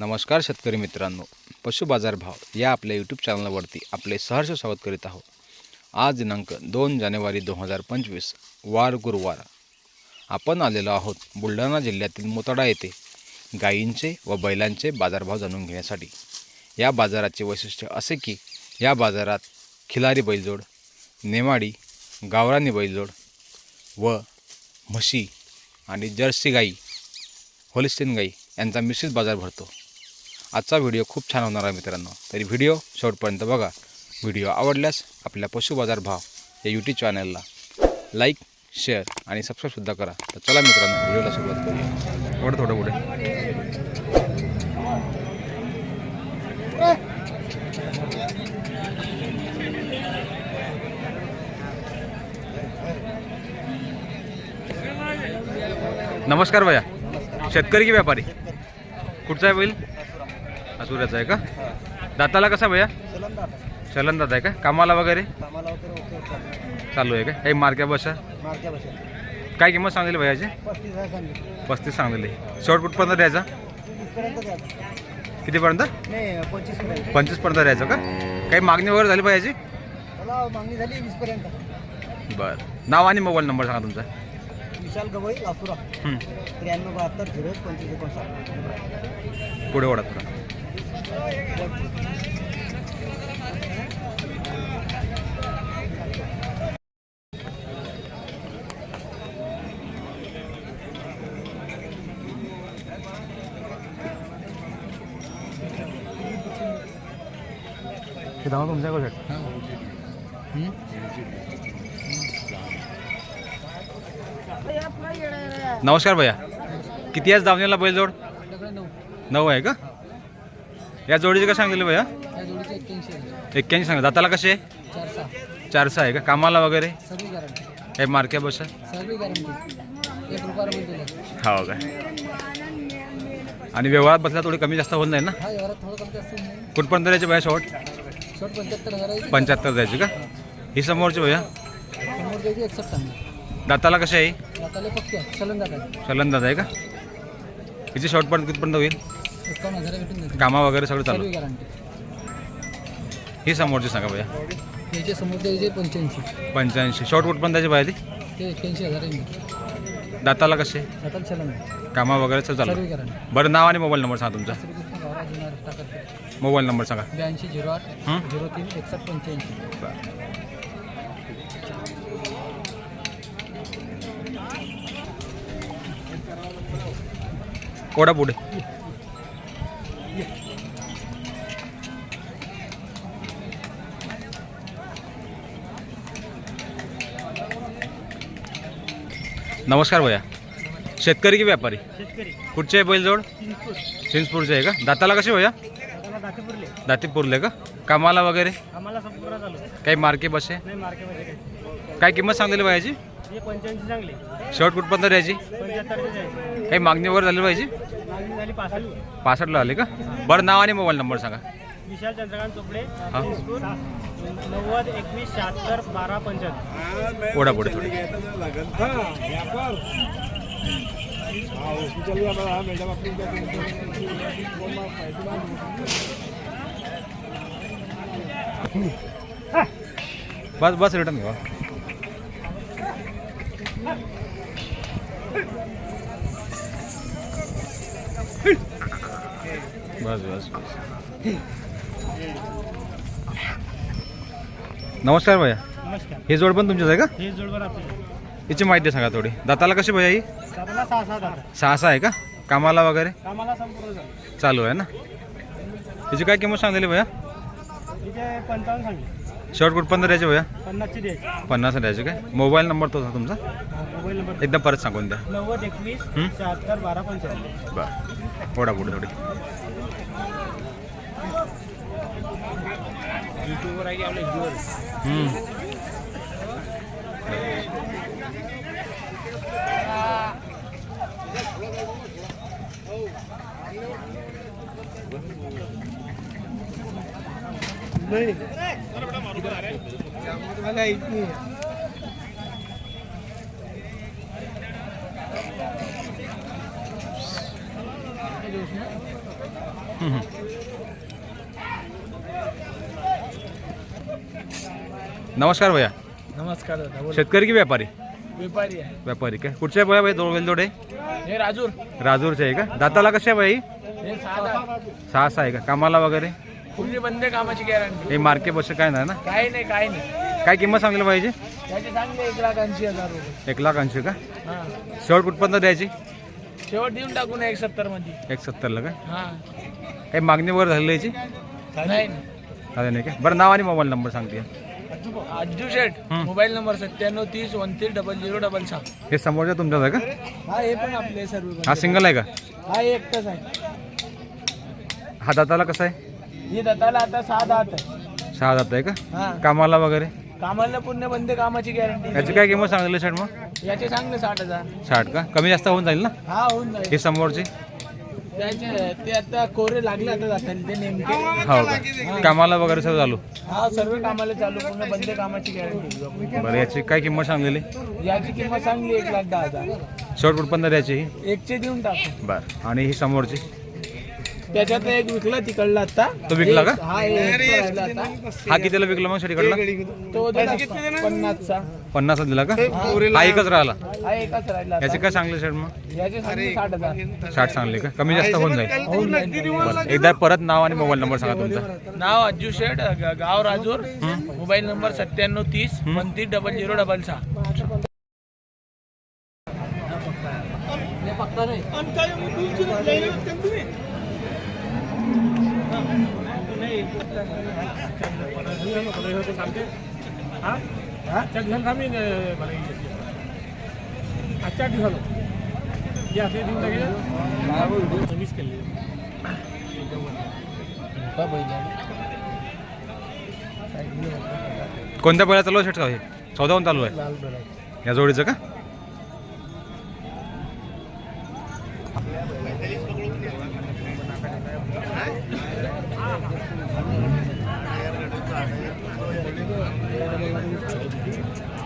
नमस्कार शेतकरी मित्रांनो पशु बाजार भाव या आपल्या यूट्यूब चॅनलवरती आपले सहर्ष स्वागत करीत आहोत. आज दिनांक दोन जानेवारी दोन हजार पंचवीस वार गुरुवार. आपण आलेलो आहोत बुलढाणा जिल्ह्यातील मोताडा येथे. गायींचे व बैलांचे बाजारभाव जाणून घेण्यासाठी. या बाजाराचे वैशिष्ट्य असे की या बाजारात खिलारी बैलजोड नेमाडी गावरानी बैलजोड व म्हशी आणि जर्सी गाई होलिस्टीन गाई यांचा मिश्रित बाजार भरतो. आजचा व्हिडिओ खूप छान होणार आहे मित्रांनो. तरी व्हिडिओ शेवटपर्यंत बघा. व्हिडिओ आवडल्यास आपल्या पशु बाजार भाव या यूट्यूब चॅनलला लाईक शेअर आणि सबस्क्राईबसुद्धा करा. तर चला मित्रांनो व्हिडिओला सुरुवात करूया. थोडं थोडं पुढे. नमस्कार भैया. शेतकरी की व्यापारी? कुठचा आहे बैल? असुऱ्याचा आहे का? दाताला कसा भैया? चलन दादा आहे का? कामाला वगैरे? चालू आहे का? काही मार्क्या बसा. काय किंमत सांगलेली भैयाची? पस्तीस सांगितलं सांगलेली शॉर्ट कुठपर्यंत द्यायचा? कितीपर्यंत? पंचवीसपर्यंत पंचवीसपर्यंत द्यायचं का? काही मागणी वगैरे झाली मागणी झाली वीसपर्यंत बरं. नाव आणि मोबाईल नंबर सांगा तुमचा. विशाल गवई लासुरा हं. त्र्याण्णव बहात्तर झिरो पंचवीस एकोणसाठ. पुढे ओढा हे धावा तुमच्याकडे नमस्कार भैया. किती आज दावणीला बैलजोड? नऊ आहे का? या जोडीचे का सांगलेले भैया? एक्क्याऐंशी सांगा. दाताला कसे? आहे चार सहा. चार सहा आहे का? कामाला वगैरे? काही मार्क्या बसा. हो काय आणि व्यवहारात बसला थोडी कमी जास्त होत नाही ना? हा कुठपर्यंत द्यायचे भैया शॉर्ट पंच्याहत्तर द्यायची का? ही समोरची भैया? दाताला कसे आहे? चलन दादा आहे. का? हिची शॉर्टपर्यंत कितपर्यंत होईल? एकावन्न हजार भेटून देते कामा वगैरे सगळं सर्व चालू गॅरंटी ही समोरची सांगा भैया. याचे समोर पंच्याऐंशी. पंच्याऐंशी. शॉर्ट कुठपर्यंत द्यायची भैया ती ते एक्क्याऐंशी हजार आहे. दाताला कसे? दाताला चलन आहे. कामा वगैरे सगळं चालू. गॅरंटी बरं नाव आणि मोबाईल नंबर सांगा तुमचा. मोबाईल नंबर सांगा. ब्याऐंशी झिरो आठ हं? झिरो तीन एकसष्ट पंच्याऐंशी. कोडा पुढे. नमस्कार भैया. शेतकरी की व्यापारी? शेतकरी. कुठचे आहे बैलजोड? चिंचपूरचे आहे का? दाताला कसे भैया? दातेपुरले. का? कामाला वगैरे? काही मार्के बसे? काही काय किंमत सांगलेली पाहिजे शेवट कुठपर्यंत द्यायची? काही मागणी वगैरे झाली पाहिजे पासष्टला आली का? बरं नाव आणि मोबाईल नंबर सांगा. विशाल चंद्रकांत चोपडे नव्वद एकवीस शहात्तर बारा पंच्याहत्तर. पुढे पुढे थोडी बस बस रिटर्न घेवा बस बस बस. नमस्कार भैया. नमस्कार. हे जोड पण तुमचंच आहे का? हे जोडवर आपले. याची माहिती सांगा थोडी. दाताला कशी भैया ही? साधारण सहा सहा दादा सहा सहा आहे का? कामाला वगैरे? कामाला संपूर्ण झालं. चालू आहे ना? याची काय किंमत सांगलेली भैया? पंचावन्न शॉर्ट कुठपर्यंत द्यायचे भैया? पन्नासची द्यायची. पन्नास द्यायचे काय? मोबाईल नंबर तो तुमचा? मोबाईल नंबर एकदा परत सांगून द्या. नव्वद एकवीस हं? शहात्तर बारा पंच्याहत्तर बरं. थोडा पुढे थोडी. युट्यूबवर आहे की आपल्या युट्यूबवर हम्म. नाही मला नमस्कार भैया। नमस्कार दादा बोल. शेतकरी की व्यापारी? व्यापारी आहे. व्यापारी काय कुठचे आहे भैया भाई? दोन वेलदोडे? हे राजूर. राजूरचे आहे का? दाताला कसे आहे भाई? हे साधा. सहा सहा आहे का? कामाला वगैरे? बंद कामाची गॅरंटी हे मार्के बस काय नाही ना? काही नाही काही नाही. काय किंमत सांगली पाहिजे त्याचे चांगले एक लाख ऐंशी हजार रुपये. एक लाख ऐंशी का? हा. शेवट कुठपर्यंत द्यायची? शेवट देऊन टाकू ना एक सत्तरमध्ये. एक सत्तरला का? हा. काही मागणी वगैरे झालेली याची? नाही झालं नाही का? बरं नाव आणि मोबाईल नंबर सांगते. अज्जू शेठ. मोबाईल नंबर सत्त्याण्णव तीस वनतीस डबल झिरो डबल सहा. हे समोरच्या तुमच्याच आहे का? हा हे पण आपले सर्व हा सिंगल आहे का? हा हे एकटाच आहे. हा दाताला कसा आहे? ही दत्ताला आता सहा दात आहे. सहा दात आहे का? हा. कामाला वगैरे? कामाला पूर्ण बंद कामाची गॅरंटी याची काय किंमत सांगली शर्ट मग? याचे चांगले साठ हजार. साठ का? कमी जास्त होऊन जाईल ना? हा होऊन जाईल. हे समोरची? त्याचे ते आता कोरे लागले आता जातात ते नेमके. हो का? कामाला वगैरे सर्व चालू? हा सर्व कामाला चालू. पूर्ण बंद कामाची गॅरंटी बरं याची काय किंमत सांगलेली? याची किंमत सांगली एक लाख दहा हजार. शेवट कुठपर्यंत द्यायची ही एकचे देऊन टाकू. बरं. आणि ही समोरची? त्याच्यात एक विकला तिकडला आता. तो विकला का? एक- हा एक राहिला आता. हा कितीला विकला मग शेटीकडला तो दिला पन्नासचा. पन्नासला दिला का? हा एकच राहिला. हा एकच राहिला आता. याची काय सांगले शर्ट मग? याचे साठ हजार. साठ सांगले का? कमी जास्त होऊन जाईल. होऊन जाईल. बरं. एकदा परत नाव आणि मोबाईल नंबर सांगा तुमचा. नाव अज्जू शेठ ग- गाव राजूर. मोबाईल नंबर सत्त्याण्णव तीस पंतीस डबल झिरो डबल सहा. कोणत्या बैला चालू आहे शेट का हे चौदावून चालू आहे या जोडीचं का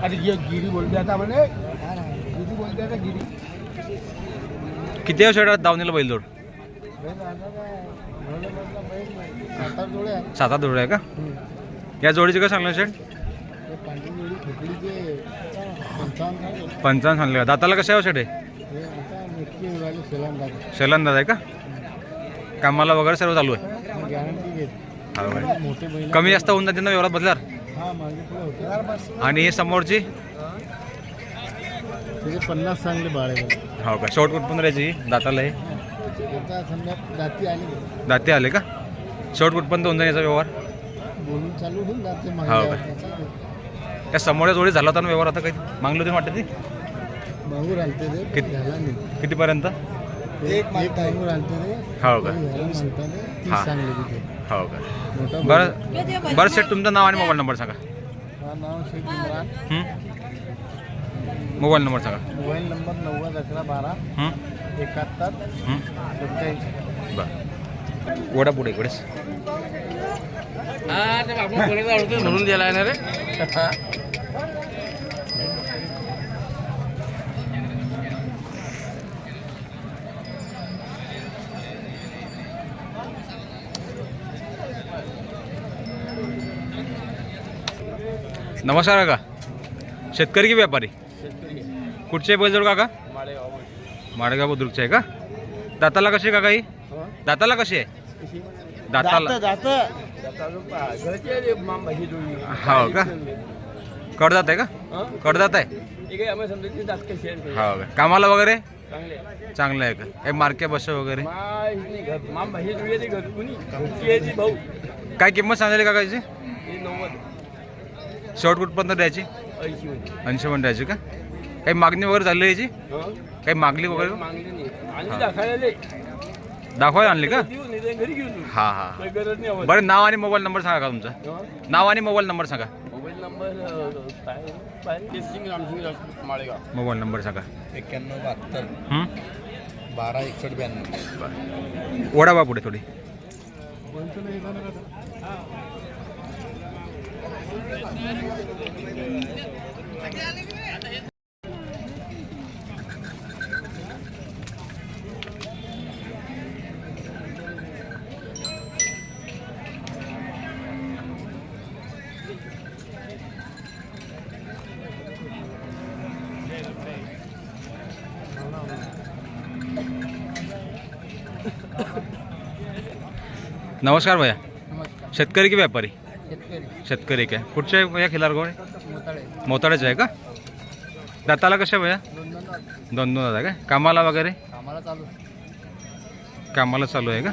अरे ये गिरी बोलते आता म्हणे गिरी बोलते आता गिरी किती आहे शेट दावणीला बैल जोड सात आठ जोड आहे का? या जोडीचे काय सांगलं शेट पंचावन्न सांगले दाताला कशा आहे हो शेट हे? शेलांदाज आहे का? कामाला वगैरे सर्व चालू आहे. कमी जास्त होऊन जाते ना व्यवहारात बदलार? आणि हे समोरची? त्याचे पन्नास चांगले बाळ आहे हो का? शॉर्ट पण राहायची दाताला हे आता समजा जाती आली दाते आले का? शॉर्ट होऊन जाईल याचा व्यवहार. बोलून चालू होऊन जाते हो मागे त्या समोरच्या जोडी झाला होता ना व्यवहार आता काही? मागलं होती वाटतं ती? मागूर आलते ते. कित- नाही. कितीपर्यंत? एक ते. हो का? झाला म्हणता ते. तीस हा. चांगले तिथे. हो का? मोठा बरं बरं सेट तुमचं नाव आणि मोबाईल नंबर सांगा. हा नाव शेख इम्रान. हं? मोबाईल नंबर सांगा. मोबाईल नंबर नव्वद अकरा बारा हं? एकाहत्तर हं? सत्याऐंशी बरं. ओढा पुढे इकडेच. म्हणून दिला ना रे नमस्कार काका. शेतकरी की व्यापारी? कुठचे बैलजोड काका? माडेगाव बुद्रुकचे आहे का? दाताला कशी आहे काका ही? दाताला कशी आहे? दाताला. हो का? कडदात आहे का? कडदात आहे? हो का? कामाला वगैरे? चांगलं आहे का? काही मार्के बस वगैरे? काय किंमत सांगायली काकाची शॉर्ट कुठपर्यंत द्यायची? ऐंशी पण द्यायची का? काही मागणी वगैरे झाली आहे याची? काही मागणी वगैरे? दाखवायला आणली का? हा हा. बरं नाव आणि मोबाईल नंबर सांगा का तुमचा? नाव आणि मोबाईल नंबर सांगा. मोबाईल नंबर काय? सिंग रामसिंग माळेगाव. मोबाईल नंबर सांगा. एक्क्याण्णव बहात्तर. हं? बारा एकसष्ट ब्याण्णव. ओढा बा पुढे थोडी. नमस्कार भैया. नमस्कार. शेतकरी की व्यापारी? शेतकरी. शेतकरी काय कुठचे आहे भैया खिलार गोळे? मोताळे. मोताळ्याचे आहे का? दाताला कशा आहे भैया? दोन दोन तास. दोन दोन आहे का? कामाला वगैरे? कामाला चालू. कामाला चालू आहे का?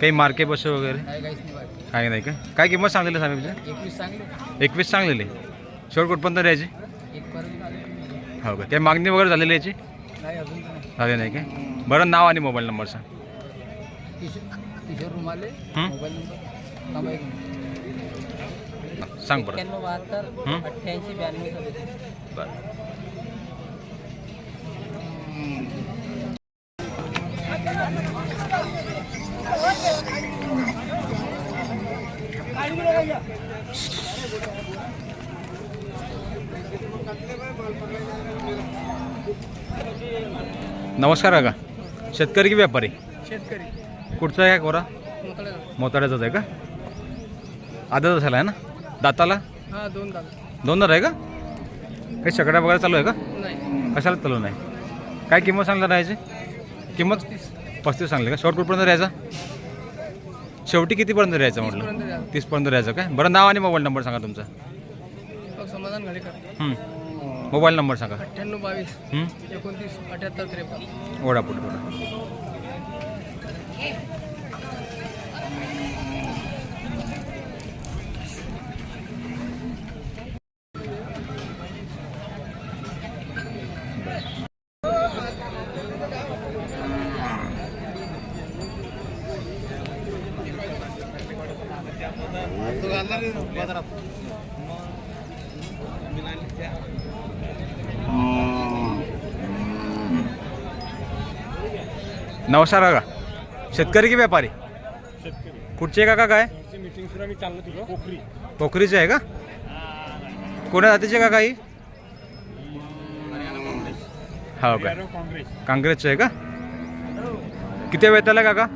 काही मार्के बस वगैरे? काय काहीच नाही वाटत काही नाही का? काय किंमत सांगलेली सांगितली एकवीस चांगले एकवीस सांगलेली. शेवट कुठपर्यंत द्यायची एक पर्यंत आले हो का? काही मागणी वगैरे झालेली याची? नाही अजून तर नाही. झाली नाही काय बरं नाव आणि मोबाईल नंबर सांग. किशोर रुमाले? Mobile number. सांग बरं एक्क्याण्णव बहात्तर? अठ्ठ्याऐंशी ब्याण्णव बरं नमस्कार काका शेतकरी की व्यापारी शेतकरी कुठचा आहे कोरा? मोताळे मोताळ्याचाच आहे का? आदत झाला आहे ना? दाताला? हा दोन दोनदा आहे का? काही शकड्या वगैरे चालू आहे का? नाही. कशाला चालू नाही? काय किंमत सांगणार राहायची किंमत? पस्तीस. सांगली का? शेवट कुठपर्यंत राहायचा? शेवटी कितीपर्यंत राहायचं म्हटलं? तीसपर्यंत राहायचं काय? बरं नाव आणि मोबाईल नंबर सांगा तुमचा. समाधान. मोबाईल नंबर सांगा. अठ्ठ्याण्णव बावीस? एकोणतीस अठ्याहत्तर त्रेपन्न. ओढा पुढे ओढा नमस्कार काका शेतकरी की व्यापारी? कुठचे काका काय? पोखरीचे आहे का? कोण्या जातीचे काका ही? हो काय काँग्रेस. काँग्रेसचे आहे का? किती वेताला आहे काका?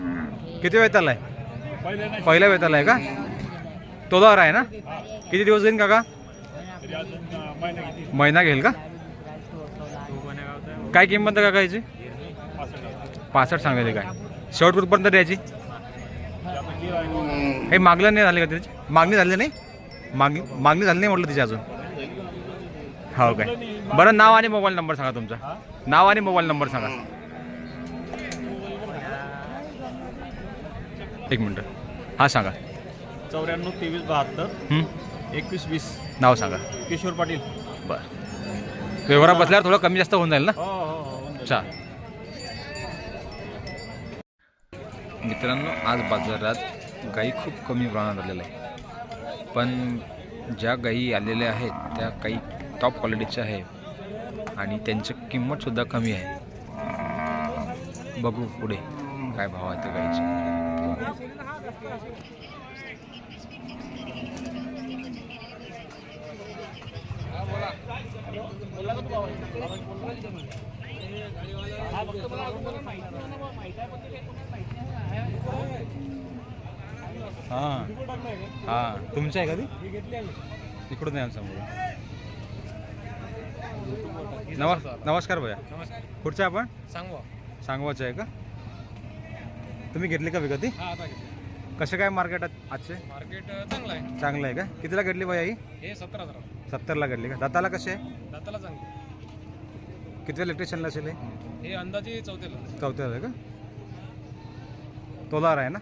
किती वेताला आहे? पहिल्या वेताला आहे का? तोलावर आहे ना? किती दिवस जाईल काका? महिना घेईल का? काय किंमत आहे काका याची? पासष्ट सांगायची काय? शेवट कुठपर्यंत द्यायची हे मागलं नाही झाले का त्याची मागणी झाली नाही? मागणी मागणी झाली नाही म्हटलं तिची अजून? हो काय. बरं नाव आणि मोबाईल नंबर सांगा तुमचा. नाव आणि मोबाईल नंबर सांगा. एक मिनटं. हां सांगा. चौऱ्याण्णव तेवीस बहात्तर. हं? एकवीस वीस. नाव सांगा. किशोर पाटील. बरं. व्यवहारात बसल्यावर थोडं कमी जास्त होऊन जाईल ना? हो हो हो चाल मित्रांनो आज बाजारात गाई खूप कमी प्रमाणात आलेल्या आहे पण ज्या गाई आलेल्या आहेत त्या काही टॉप क्वालिटीच्या आहे आणि त्यांची किंमतसुद्धा कमी आहे. बघू पुढे काय भाव आहे त्या गाईचे. हां. हां. तुमची आहे का ती? इकडून या समोर नमस् नमस्कार भैया. नमस्कार. कुठचं आहे आपण? सांगवा. सांगवाचं आहे का? तुम्ही घेतली का विकती हा कसं काय मार्केट आजचे? मार्केट चांगलं आहे. चांगलं आहे का? कितीला घेतली भैया ही? हे सतरा हजार. सत्तरला घेतली का? दाताला कसे आहे? दाताला चांगलं. किती इलेक्ट्रिशियनला असेल हे? अंदाजे चौथ्याला. चौथ्याला का? तोलार आहे ना?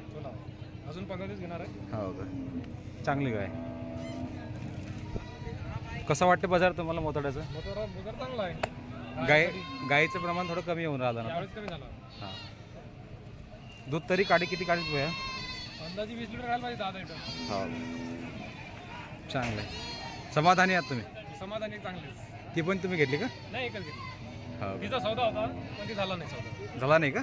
अजून पंधरा दिवस घेणार आहे. हो का. चांगली गाय. कसं वाटतं बाजार तुम्हाला मोताड्याचं? मोटर चांगला आहे. गाय गाईचं प्रमाण थोडं कमी होऊन राहिलं ना यावेळेस कमी झाला. हां. दूध तरी काढी किती काढीत भैया? अंदाजे वीस लिटर पाहिजे दहा लिटर. हो. चांगलं आहे समाधानी आहात तुम्ही? समाधानी चांगले. ती पण तुम्ही घेतली का? नाही एकच घेतली. हो तिचा सौदा होता पण ती झाला नाही सौदा. झाला नाही का?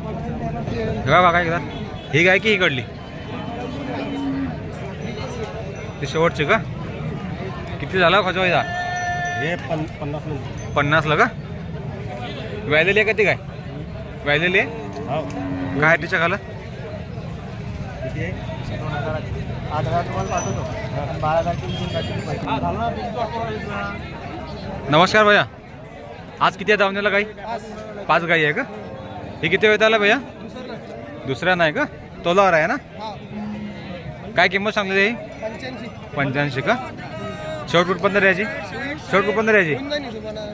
बघा काय करतात ही गाय की इकडली ती शेवटची का? किती झाला खर्च व्हायचा हे पन पन्नास पन्नासला का? व्यायलेली आहे का ती काय व्यायलेली आहे? हो. काय तिच्या खाला किती आहे? आठ हजार तुम्हाला पाठवतो. बारा हजार नमस्कार भैया. आज किती आहे दावण्याला गाई? पाच गाई आहे का? ही किती वेळ आला भैया? दुसऱ्या नाही का? तोलावर आहे ना? काय किंमत सांगली आहे पंच्याऐंशी का? शेवट कुठपर्यंत द्यायची शेवट कुठपर्यंत द्यायची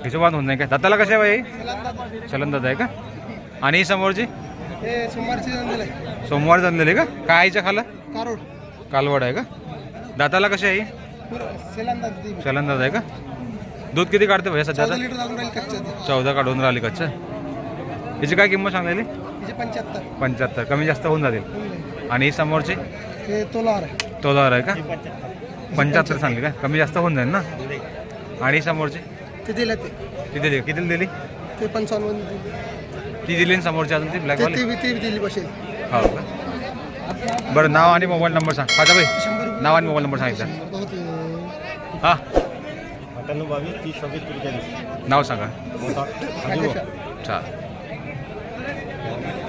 हिशोबात होत नाही का दाताला कशा आहे बाई चलंदात आहे का? आणि ही समोरची सोमवार जमलेली का? काय आईच्या खाला? कालवड आहे का? दाताला कशी आहे? चलंदाज आहे का? दूध किती काढते भैया सध्या? लिटर राहील चौदा काढून राहिली कच्चा. हिची काय किंमत सांगलेली तिचे पंच्याहत्तर. पंच्याहत्तर. कमी जास्त होऊन जातील. आणि ही समोरची? हे तोलावर आहे. का? पंच्याहत्तर सांगली का? कमी जास्त होऊन जाईल ना? आणि ही समोरची? ते दिले ते. ती दिली. किती दिली? ते पंचावन्न ती दिली ना समोरची अजून ती ब्लॅकवाली ती दिली बसेल. हो का? बरं नाव आणि मोबाईल नंबर सांग. पाचा भाई नाव आणि मोबाईल नंबर सांगितलं. हां. अठ्ठ्याण्णव बावीस तीस सव्वीस त्रेचाळीस नाव सांगा. मोठा.